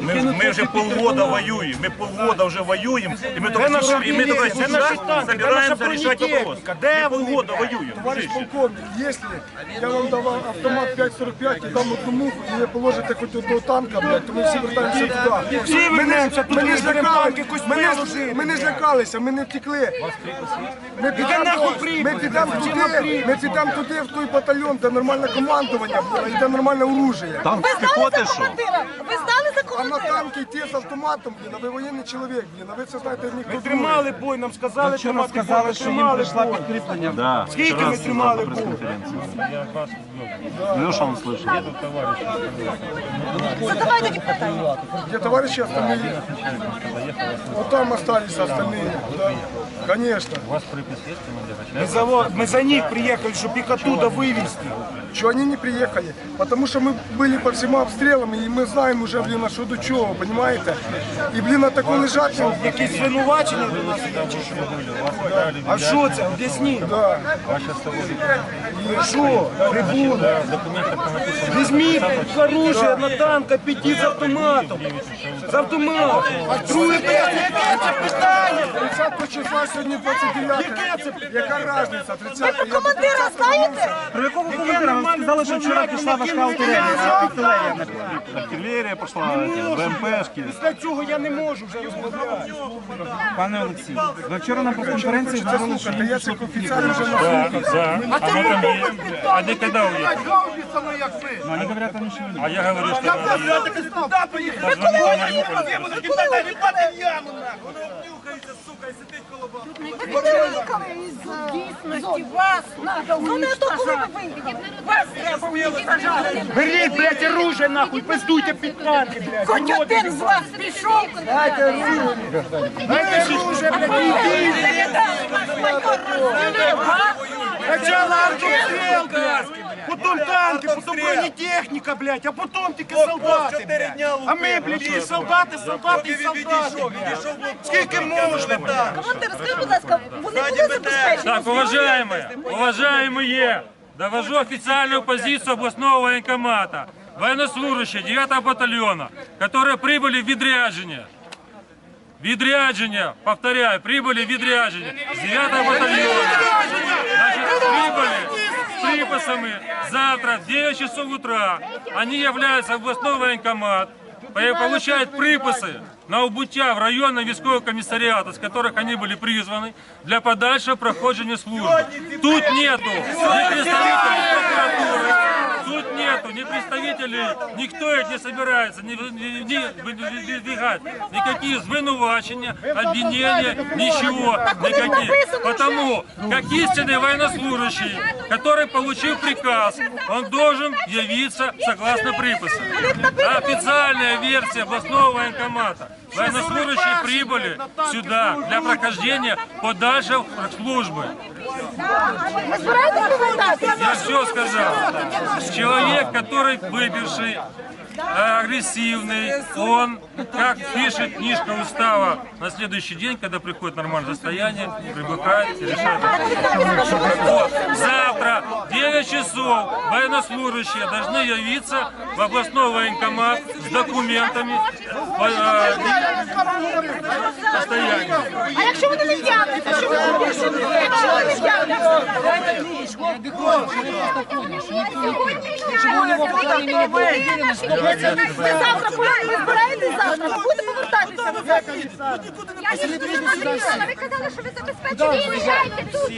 Ми, ми вже полгода воюємо, ми полгода вже воюємо, і ми тільки наша і ми тільки рішати вопрос. Де Ми полгода воюємо. Товарищ полковник, если я вам давав автомат 5.45 і дам одну муху, і ви положите хоч одного танка, блядь, то ми всі вертаємося туди. Всі вернемося туди, Ми не злякалися, ми не, ми не злякалися, ми не втекли. Ми підемо, нахуй ми приписи, підемо зачем туди, нам приписи? ми підемо туди, в той батальйон, де нормальне командування, блядь, і де нормальне оружие. Там Ви з знали піхоти за що? командира? Ви знали за А на командира? танки йти з автоматом, блін, а ви воєнний чоловік, блін, а ви це знаєте, ніхто Ми другий. тримали бой, нам сказали, Вчора тримати бой, сказали, ми що їм тримали прийшла бой. підкріплення. Да. Скільки вчора ми сказав тримали на бой? прес-конференції. Леша он слышал. Задавай тоді питання. Где товарищи остальные? Вот там остались остальные. Да. Конечно. Ми за, во- ми за них приїхали, щоб їх оттуда вивезти. Что они не приехали? Потому что мы были по всем обстрелам, и мы знаем уже, блин, а что до чего, понимаете? И, блин, а такой лежат, ну, Якісь звинувачення до нас є чи що? А що це? Об'ясніть. да. И что? Трибуны. Візьміть оружие на танка, підіть з автоматом. З автоматом. Друге питання, яке це питання? 30 числа сьогодні 29 Яка разниця? 30 Ви командира знаєте? Про якого командира? Вам сказали, що вчора пішла важка артилерія. Артилерія. Артилерія пішла, БМПшки. Після цього я не можу вже розмовляти. Пане Олексій, ви вчора на прес-конференції говорили, що я цих офіцерів вже да. А там едем. А ты когда уехал? Ну, вони говорять, там нічого не А я говорю, что надо ехать. Ви коли уїхали? Ви коли уїхали? Ви коли уїхали із е, Дійсності вас Ну не то, коли уничтожати. Вас треба уничтожати. Беріть, блядь, оружие нахуй, пиздуйте під танки, блядь. Хоч один з вас пішов. Дайте оружие, блядь, ідіть. Сначала артобстрел, блядь, потом танки, потом бронетехніка, блядь, а потом тільки солдати, блядь. А ми, блядь, і солдати, солдати, і солдати, блядь. Скільки можна, блядь? Командир, скажіть, будь ласка, вони були забезпечені? Так, уважаемые, уважаемые, довожу официальную позицию областного военкомата. Военнослужащие 9 батальона, которые прибыли в Відрядження. Відрядження, повторяю, прибыли в Відрядження с 9 батальона. Значит, прибыли с припасами завтра в 9 часов утра. Они являются в областной военкомат, по- получают припасы на убуття в районный військовый комиссариат, из которых они были призваны для подальшего проходжения службы. Тут нету ни представителей прокуратуры, тут нету ни представителей, никто их не собирается не, выдвигать никакие звинувачения, обвинения, ничего, никаких. Потому как истинный военнослужащий, который получил приказ, он должен явиться согласно припису. Официальная версия областного военкомата. Военнослужащие прибыли сюда для прохождения подальше службы. Я все сказал. Человек, который выпивший, агрессивный, он, как пишет книжка устава, на следующий день, когда приходит нормальное состояние, прибывает и решает. Вот. Завтра в 9 часов военнослужащие должны явиться в областной военкомат с документами Ви завтра ви збираєтесь завтра, ви будете повертатися? Я не Ви казали, що ви забезпечені. Приїжджайте тут.